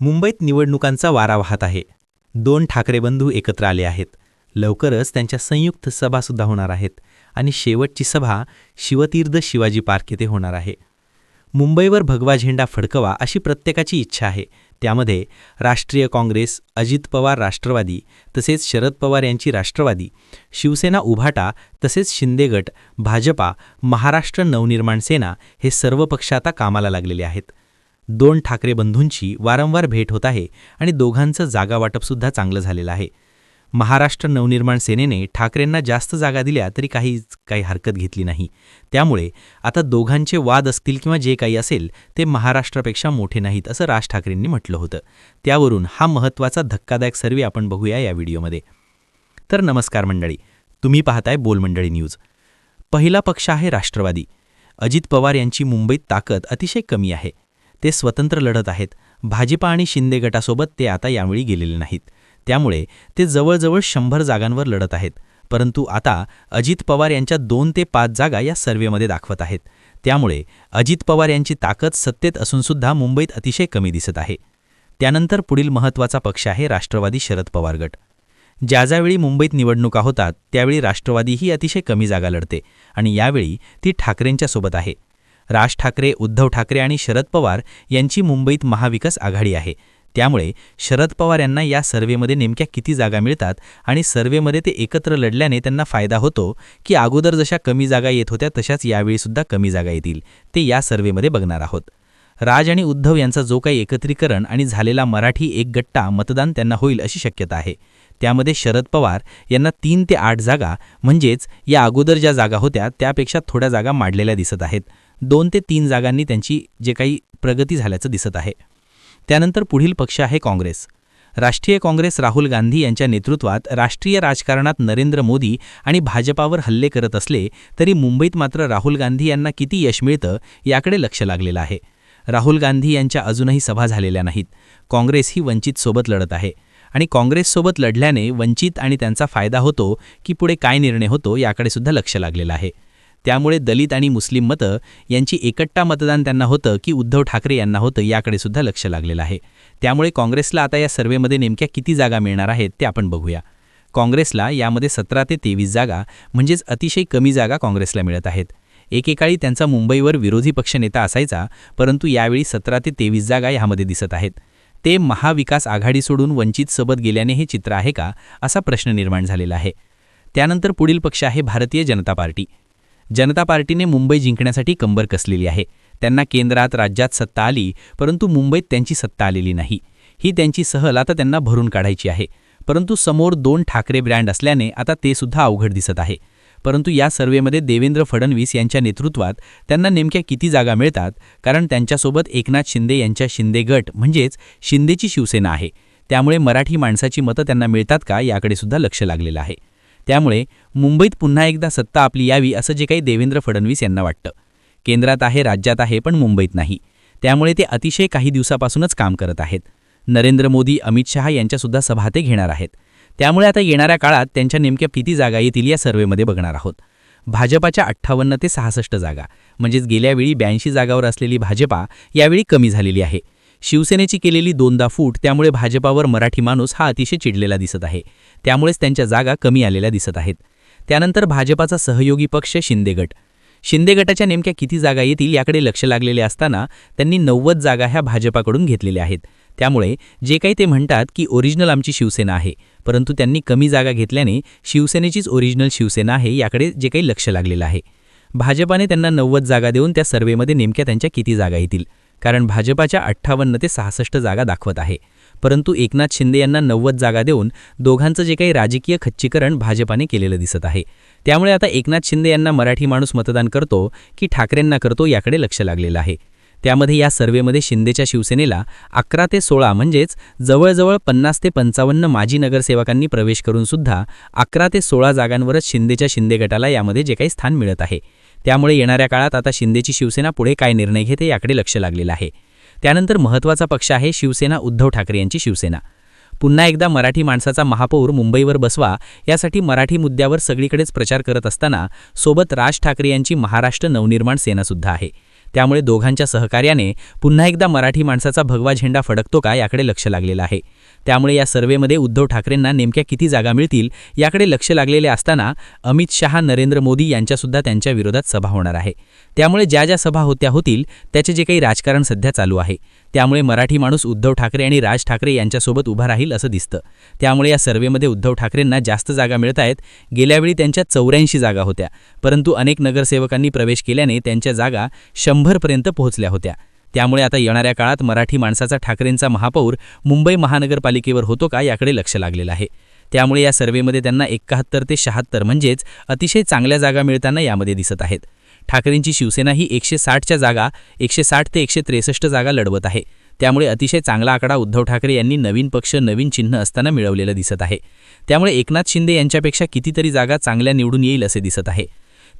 मुंबईत निवडणुकांचा वारा वाहत आहे. दोन ठाकरे बंधू एकत्र आले आहेत. लवकरच त्यांच्या संयुक्त सभासुद्धा होणार आहेत आणि शेवटची सभा शिवतीर्थ शिवाजी पार्क येथे होणार आहे. मुंबईवर भगवा झेंडा फडकवा अशी प्रत्येकाची इच्छा आहे. त्यामध्ये राष्ट्रीय काँग्रेस अजित पवार राष्ट्रवादी तसेच शरद पवार यांची राष्ट्रवादी शिवसेना उभाटा तसेच शिंदे गट भाजपा महाराष्ट्र नवनिर्माण सेना हे सर्व पक्ष आता कामाला लागलेले आहेत. दोन ठाकरे बंधूंची वारंवार भेट होत आहे आणि दोघांचं जागा वाटपसुद्धा चांगलं झालेलं आहे. महाराष्ट्र नवनिर्माण सेनेने ठाकरेंना जास्त जागा दिल्या तरी काही काही हरकत घेतली नाही. त्यामुळे आता दोघांचे वाद असतील किंवा जे काही असेल ते महाराष्ट्रापेक्षा मोठे नाहीत असं राज ठाकरेंनी म्हटलं होतं. त्यावरून हा महत्त्वाचा धक्कादायक सर्वे आपण बघूया या व्हिडिओमध्ये. तर नमस्कार मंडळी तुम्ही पाहताय बोल मंडळी न्यूज. पहिला पक्ष आहे राष्ट्रवादी. अजित पवार यांची मुंबईत ताकद अतिशय कमी आहे. ते स्वतंत्र लढत आहेत. भाजपा आणि शिंदे गटासोबत ते आता यावेळी गेलेले नाहीत. त्यामुळे ते जवळजवळ शंभर जागांवर लढत आहेत. परंतु आता अजित पवार यांच्या दोन ते पाच जागा या सर्व्हेमध्ये दाखवत आहेत. त्यामुळे अजित पवार यांची ताकद सत्तेत असूनसुद्धा मुंबईत अतिशय कमी दिसत आहे. त्यानंतर पुढील महत्त्वाचा पक्ष आहे राष्ट्रवादी शरद पवार गट. ज्या ज्यावेळी मुंबईत निवडणुका होतात त्यावेळी राष्ट्रवादी ही अतिशय कमी जागा लढते आणि यावेळी ती ठाकरेंच्या सोबत आहे. राज ठाकरे उद्धव ठाकरे आणि शरद पवार यांची मुंबईत महाविकास आघाडी आहे. त्यामुळे शरद पवार यांना या सर्व्हेमध्ये नेमक्या किती जागा मिळतात आणि सर्व्हेमध्ये ते एकत्र लढल्याने त्यांना फायदा होतो की अगोदर जशा कमी जागा येत होत्या तशाच यावेळीसुद्धा कमी जागा येतील. ते या सर्व्हेमध्ये बघणार आहोत. राज आणि उद्धव यांचा जो काही एकत्रीकरण आणि झालेला मराठी एक गट्टा मतदान त्यांना होईल अशी शक्यता आहे. त्यामध्ये शरद पवार यांना तीन ते आठ जागा म्हणजेच या अगोदर ज्या जागा होत्या त्यापेक्षा थोड्या जागा मांडलेल्या दिसत आहेत. दोन ते तीन जागांनी त्यांची जे काही प्रगती झाल्याचं दिसत आहे. त्यानंतर पुढील पक्ष आहे काँग्रेस. राष्ट्रीय काँग्रेस राहुल गांधी यांच्या नेतृत्वात राष्ट्रीय राजकारणात नरेंद्र मोदी आणि भाजपावर हल्ले करत असले तरी मुंबईत मात्र राहुल गांधी यांना किती यश मिळतं याकडे लक्ष लागलेलं आहे. राहुल गांधी यांच्या अजूनही सभा झालेल्या नाहीत. काँग्रेस ही वंचितसोबत लढत आहे आणि काँग्रेससोबत लढल्याने वंचित आणि त्यांचा फायदा होतो की पुढे काय निर्णय होतो याकडे सुद्धा लक्ष लागलेलं आहे. त्यामुळे दलित आणि मुस्लिम मतं यांची एकट्टा मतदान त्यांना होतं की उद्धव ठाकरे यांना होतं याकडे सुद्धा लक्ष लागलेलं आहे. त्यामुळे काँग्रेसला आता या सर्व्हेमध्ये नेमक्या किती जागा मिळणार आहेत ते आपण बघूया. काँग्रेसला यामध्ये सतरा ते तेवीस जागा म्हणजेच अतिशय कमी जागा काँग्रेसला मिळत आहेत. एकेकाळी त्यांचा मुंबईवर विरोधी पक्षनेता असायचा परंतु यावेळी सतरा ते तेवीस जागा यामध्ये दिसत आहेत. ते महाविकास आघाडी सोडून वंचित सोबत गेल्याने हे चित्र आहे का असा प्रश्न निर्माण झालेला आहे. त्यानंतर पुढील पक्ष आहे भारतीय जनता पार्टी. जनता पार्टीने मुंबई जिंकण्यासाठी कंबर कसलेली आहे. त्यांना केंद्रात राज्यात सत्ता आली परंतु मुंबईत त्यांची सत्ता आलेली नाही. ही त्यांची सहल आता त्यांना भरून काढायची आहे. परंतु समोर दोन ठाकरे ब्रँड असल्याने आता ते सुद्धा अवघड दिसत आहे. परंतु या सर्वेमध्ये देवेंद्र फडणवीस यांच्या नेतृत्वात त्यांना नेमक्या किती जागा मिळतात कारण त्यांच्यासोबत एकनाथ शिंदे यांच्या शिंदे गट म्हणजेच शिंदेची शिवसेना आहे. त्यामुळे मराठी माणसाची मतं त्यांना मिळतात का याकडे सुद्धा लक्ष लागलेलं आहे. त्यामुळे मुंबईत पुन्हा एकदा सत्ता आपली यावी असं जे काही देवेंद्र फडणवीस यांना वाटतं. केंद्रात आहे राज्यात आहे पण मुंबईत नाही. त्यामुळे ते अतिशय काही दिवसापासूनच काम करत आहेत. नरेंद्र मोदी अमित शहा यांच्यासुद्धा सभा ते घेणार आहेत. त्यामुळे आता येणाऱ्या काळात त्यांच्या नेमक्या किती जागा येतील या सर्वेमध्ये बघणार आहोत. भाजपाच्या अठ्ठावन्न ते सहासष्ट जागा म्हणजेच गेल्यावेळी ब्याऐंशी जागावर असलेली भाजपा यावेळी कमी झालेली आहे. शिवसेनेची केलेली दोनदा फूट त्यामुळे भाजपावर मराठी माणूस हा अतिशय चिडलेला दिसत आहे. त्यामुळेच त्यांच्या जागा कमी आलेल्या दिसत आहेत. त्यानंतर भाजपाचा सहयोगी पक्ष शिंदेगट शिंदे गटाच्या नेमक्या किती जागा येतील याकडे लक्ष लागलेले असताना त्यांनी नव्वद जागा ह्या भाजपाकडून घेतलेल्या आहेत. त्यामुळे जे काही ते म्हणतात की ओरिजिनल आमची शिवसेना आहे परंतु त्यांनी कमी जागा घेतल्याने शिवसेनेचीच ओरिजिनल शिवसेना आहे याकडे जे काही लक्ष लागलेलं आहे. भाजपाने त्यांना नव्वद जागा देऊन त्या सर्वेमध्ये नेमक्या त्यांच्या किती जागा येतील? कारण भाजपाच्या अठ्ठावन्न ते सहासष्ट जागा दाखवत आहे. परंतु एकनाथ शिंदे यांना नव्वद जागा देऊन दोघांचं जे काही राजकीय खच्चीकरण भाजपाने केलेलं दिसत आहे. त्यामुळे आता एकनाथ शिंदे यांना मराठी माणूस मतदान करतो की ठाकरेंना करतो याकडे लक्ष लागलेलं आहे. त्यामध्ये या सर्वेमध्ये शिंदेच्या शिवसेनेला अकरा ते सोळा म्हणजेच जवळजवळ पन्नास ते पंचावन्न माजी नगरसेवकांनी प्रवेश करूनसुद्धा अकरा ते सोळा जागांवरच शिंदेच्या शिंदे गटाला यामध्ये जे काही स्थान मिळत आहे. त्यामुळे येणाऱ्या काळात आता शिंदेची शिवसेना पुढे काय निर्णय घेते याकडे लक्ष लागलेलं आहे. त्यानंतर महत्त्वाचा पक्ष आहे शिवसेना उद्धव ठाकरे यांची शिवसेना. पुन्हा एकदा मराठी माणसाचा महापौर मुंबईवर बसवा यासाठी मराठी मुद्द्यावर सगळीकडेच प्रचार करत असताना सोबत राज ठाकरे यांची महाराष्ट्र नवनिर्माण सेनासुद्धा आहे. त्यामुळे दोघांच्या सहकार्याने पुन्हा एकदा मराठी माणसाचा भगवा झेंडा फडकतो का याकडे लक्ष लागलेलं आहे. त्यामुळे या सर्व्हेमध्ये उद्धव ठाकरेंना नेमक्या किती जागा मिळतील याकडे लक्ष लागलेले असताना अमित शहा नरेंद्र मोदी यांच्यासुद्धा त्यांच्या विरोधात सभा होणार आहे. त्यामुळे ज्या ज्या सभा होत्या होतील त्याचे जे काही राजकारण सध्या चालू आहे. त्यामुळे मराठी माणूस उद्धव ठाकरे आणि राज ठाकरे यांच्यासोबत उभा राहील असं दिसतं. त्यामुळे या सर्व्हेमध्ये उद्धव ठाकरेंना जास्त जागा मिळत आहेत गेल्यावेळी त्यांच्या चौऱ्याऐंशी जागा होत्या. परंतु अनेक नगरसेवकांनी प्रवेश केल्याने त्यांच्या जागा शंभरपर्यंत पोहोचल्या होत्या. त्यामुळे आता येणाऱ्या काळात मराठी माणसाचा ठाकरेंचा महापौर मुंबई महानगरपालिकेवर होतो का याकडे लक्ष लागलेलं आहे. त्यामुळे या सर्व्हेमध्ये त्यांना एकाहत्तर ते शहात्तर म्हणजेच अतिशय चांगल्या जागा मिळताना यामध्ये दिसत आहेत. ठाकरेंची शिवसेना ही एकशे साठच्या जागा एकशे साठ ते एकशे त्रेसष्ट जागा लढवत आहे. त्यामुळे अतिशय चांगला आकडा उद्धव ठाकरे यांनी नवीन पक्ष नवीन चिन्ह असताना मिळवलेलं दिसत आहे. त्यामुळे एकनाथ शिंदे यांच्यापेक्षा कितीतरी जागा चांगल्या निवडून येईल असे दिसत आहे.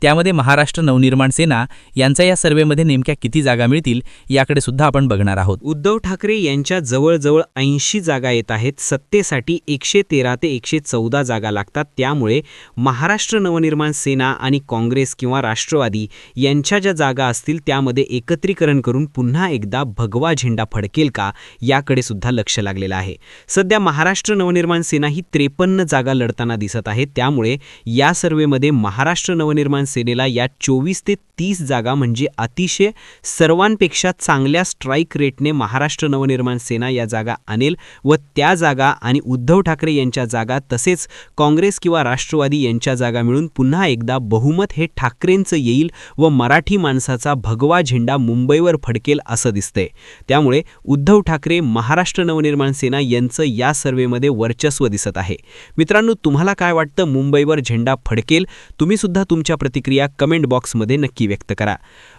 त्यामध्ये महाराष्ट्र नवनिर्माण सेना यांचा या सर्वेमध्ये नेमक्या किती जागा मिळतील याकडे सुद्धा आपण बघणार आहोत. उद्धव ठाकरे यांच्या जवळजवळ ऐंशी जागा येत आहेत सत्तेसाठी एकशे तेरा ते एकशे चौदा जागा लागतात. त्यामुळे महाराष्ट्र नवनिर्माण सेना आणि काँग्रेस किंवा राष्ट्रवादी यांच्या ज्या जागा असतील त्यामध्ये एकत्रीकरण करून पुन्हा एकदा भगवा झेंडा फडकेल का याकडे सुद्धा लक्ष लागलेलं आहे. सध्या महाराष्ट्र नवनिर्माण सेना ही त्रेपन्न जागा लढताना दिसत आहे. त्यामुळे या सर्वेमध्ये महाराष्ट्र नवनिर्माण सेनेला या चोवीस ते तीस जागा म्हणजे अतिशय सर्वांपेक्षा चांगल्या स्ट्राईक रेटने महाराष्ट्र नवनिर्माण सेना या जागा आणेल व त्या जागा आणि उद्धव ठाकरे यांच्या जागा तसेच काँग्रेस किंवा राष्ट्रवादी यांच्या जागा मिळून पुन्हा एकदा बहुमत हे ठाकरेंचं येईल व मराठी माणसाचा भगवा झेंडा मुंबईवर फडकेल असं दिसतंय. त्यामुळे उद्धव ठाकरे महाराष्ट्र नवनिर्माण सेना यांचं या सर्व्हेमध्ये वर्चस्व दिसत आहे. मित्रांनो तुम्हाला काय वाटतं? मुंबईवर झेंडा फडकेल? तुम्ही सुद्धा तुमच्या प्रतिक्रिया कमेंट बॉक्समध्ये नक्की व्यक्त करा.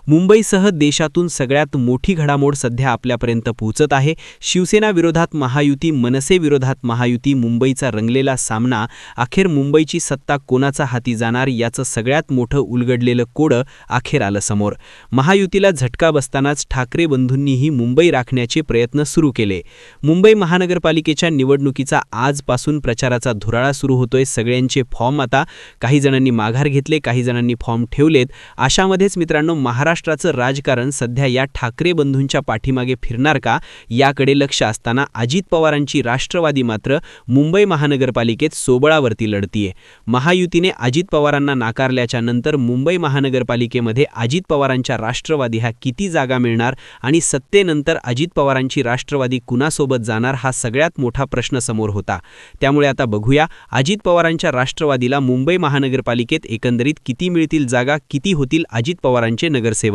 मुंबईसह देशातून सगळ्यात मोठी घडामोड सध्या आपल्यापर्यंत पोहोचत आहे. शिवसेना विरोधात महायुती मनसे विरोधात महायुती मुंबईचा रंगलेला सामना. अखेर मुंबईची सत्ता कोणाचा हाती जाणार याचं सगळ्यात मोठं उलगडलेलं कोडं अखेर आलं समोर. महायुतीला झटका बसतानाच ठाकरे बंधूंनीही मुंबई राखण्याचे प्रयत्न सुरू केले. मुंबई महानगरपालिकेच्या निवडणुकीचा आजपासून प्रचाराचा धुराळा सुरू होतोय. सगळ्यांचे फॉर्म आता काही जणांनी माघार घेतले काही जणांनी फॉर्म ठेवलेत. अशामध्येच मित्रांनो महाराष्ट्र महाराष्ट्राचं राजकारण सध्या या ठाकरे बंधूंच्या पाठीमागे फिरणार का याकडे लक्ष असताना अजित पवारांची राष्ट्रवादी मात्र मुंबई महानगरपालिकेत सोबळावरती लढतीये. महायुतीने अजित पवारांना नाकारल्याच्या नंतर मुंबई महानगरपालिकेमध्ये अजित पवारांच्या राष्ट्रवादी ह्या किती जागा मिळणार आणि सत्तेनंतर अजित पवारांची राष्ट्रवादी कुणासोबत जाणार हा सगळ्यात मोठा प्रश्न समोर होता. त्यामुळे आता बघूया अजित पवारांच्या राष्ट्रवादीला मुंबई महानगरपालिकेत एकंदरीत किती मिळतील जागा किती होतील अजित पवारांचे नगरसेवक?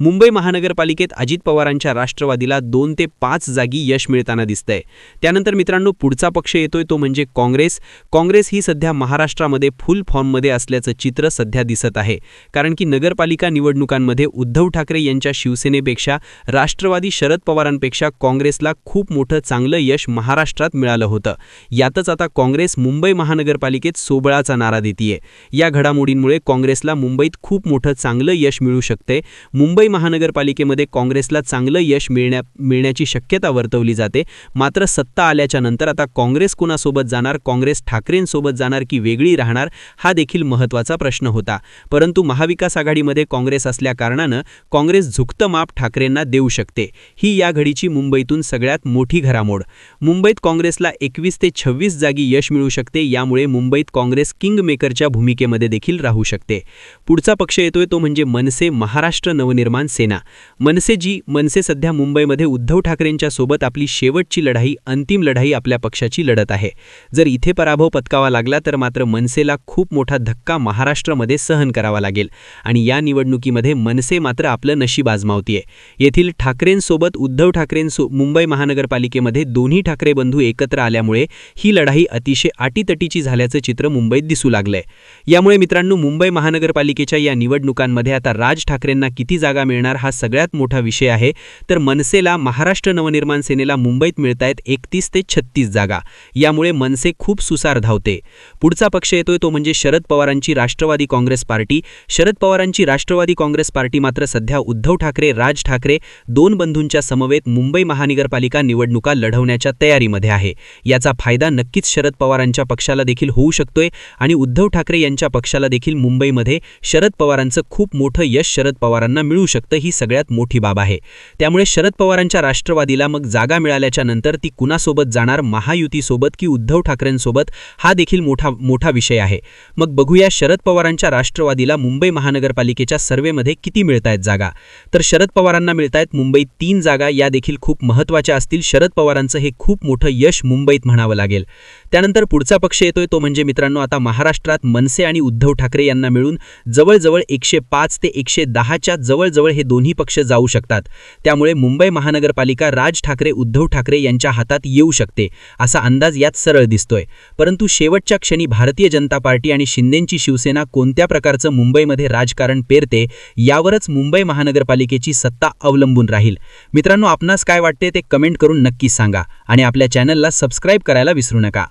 मुंबई महानगरपालिकेत अजित पवारांच्या राष्ट्रवादीला दोन ते पाच जागी यश मिळताना दिसतंय. त्यानंतर मित्रांनो पुढचा पक्ष येतोय तो म्हणजे काँग्रेस. काँग्रेस ही सध्या महाराष्ट्रामध्ये फुल फॉर्ममध्ये असल्याचं चित्र सध्या दिसत आहे. कारण की नगरपालिका निवडणुकांमध्ये उद्धव ठाकरे यांच्या शिवसेनेपेक्षा राष्ट्रवादी शरद पवारांपेक्षा काँग्रेसला खूप मोठं चांगलं यश महाराष्ट्रात मिळालं होतं. यातच आता काँग्रेस मुंबई महानगरपालिकेत सोबळाचा नारा देतीये. या घडामोडींमुळे काँग्रेसला मुंबईत खूप मोठं चांगलं यश मिळू शकते मुंबई महानगरपालिकेमध्ये काँग्रेसला चांगलं यश मिळण्या मिळण्याची शक्यता वर्तवली जाते. मात्र सत्ता आल्याच्यानंतर आता काँग्रेस कुणासोबत जाणार काँग्रेस ठाकरेंसोबत जाणार की वेगळी राहणार हा देखील महत्त्वाचा प्रश्न होता. परंतु महाविकास आघाडीमध्ये काँग्रेस असल्याकारणानं काँग्रेस झुकतं माप ठाकरेंना देऊ शकते. ही या घडीची मुंबईतून सगळ्यात मोठी घरामोड. मुंबईत काँग्रेसला एकवीस ते छव्वीस जागी यश मिळू शकते यामुळे मुंबईत काँग्रेस किंग मेकरच्या भूमिकेमध्ये देखील राहू शकते. पुढचा पक्ष येतोय तो म्हणजे मनसे महाराष्ट्र नवनिर्माण सेना. मनसे जी मनसे सध्या मुंबईमध्ये उद्धव ठाकरेंच्या सोबत आपली शेवटची लढाई अंतिम लढाई आपल्या पक्षाची लढत आहे. जर इथे पराभव पत्कावा लागला तर मात्र मनसेला खूप मोठा धक्का महाराष्ट्रामध्ये सहन करावा लागेल. आणि या निवडणुकीमध्ये मनसे मात्र आपलं नशीब आजमावतीये. येथील ठाकरेंसोबत उद्धव ठाकरेंसो मुंबई महानगरपालिकेमध्ये दोन्ही ठाकरे बंधू एकत्र आल्यामुळे ही लढाई अतिशय आटीतटीची झाल्याचं चित्र मुंबईत दिसू लागलंय. यामुळे मित्रांनो मुंबई महानगरपालिकेच्या या निवडणुकांमध्ये आता राज ठाकरे ठाकरेंना किती जागा मिळणार हा सगळ्यात मोठा विषय आहे. तर मनसेला महाराष्ट्र नवनिर्माण सेनेला मुंबईत मिळतायत एकतीस ते छत्तीस जागा. यामुळे मनसे खूप सुसार धावते. पुढचा पक्ष येतोय तो म्हणजे शरद पवारांची राष्ट्रवादी काँग्रेस पार्टी. शरद पवारांची राष्ट्रवादी काँग्रेस पार्टी मात्र सध्या उद्धव ठाकरे राज ठाकरे दोन बंधूंच्या समवेत मुंबई महानगरपालिका निवडणुका लढवण्याच्या तयारीमध्ये आहे. याचा फायदा नक्कीच शरद पवारांच्या पक्षाला देखील होऊ शकतोय आणि उद्धव ठाकरे यांच्या पक्षाला देखील मुंबईमध्ये शरद पवारांचं खूप मोठं यश शरद पवारांना मिळू शकतं ही सगळ्यात मोठी बाब आहे. त्यामुळे शरद पवारांच्या राष्ट्रवादीला मग जागा मिळाल्याच्या नंतर ती कुणासोबत जाणार महायुतीसोबत की उद्धव ठाकरेंसोबत हा देखील मोठा मोठा विषय आहे. मग बघूया शरद पवारांच्या राष्ट्रवादीला मुंबई महानगरपालिकेच्या सर्व्हेमध्ये किती मिळत आहेत जागा. तर शरद पवारांना मिळत आहेत मुंबईत तीन जागा या देखील खूप महत्त्वाच्या असतील. शरद पवारांचं हे खूप मोठं यश मुंबईत म्हणावं लागेल. त्यानंतर पुढचा पक्ष येतोय तो म्हणजे मित्रांनो आता महाराष्ट्रात मनसे आणि उद्धव ठाकरे यांना मिळून जवळजवळ एकशे पाच ते एकशे दहाच्या जवळजवळ हे दोन्ही पक्ष जाऊ शकतात. त्यामुळे मुंबई महानगरपालिका राज ठाकरे उद्धव ठाकरे यांच्या हातात येऊ शकते असा अंदाज यात सरळ दिसतोय. परंतु शेवटच्या क्षणी भारतीय जनता पार्टी आणि शिंदेंची शिवसेना कोणत्या प्रकारचं मुंबईमध्ये राजकारण पेरते यावरच मुंबई महानगरपालिकेची सत्ता अवलंबून राहील. मित्रांनो आपणास काय वाटते ते कमेंट करून नक्की सांगा आणि आपल्या चॅनलला सबस्क्राईब करायला विसरू नका.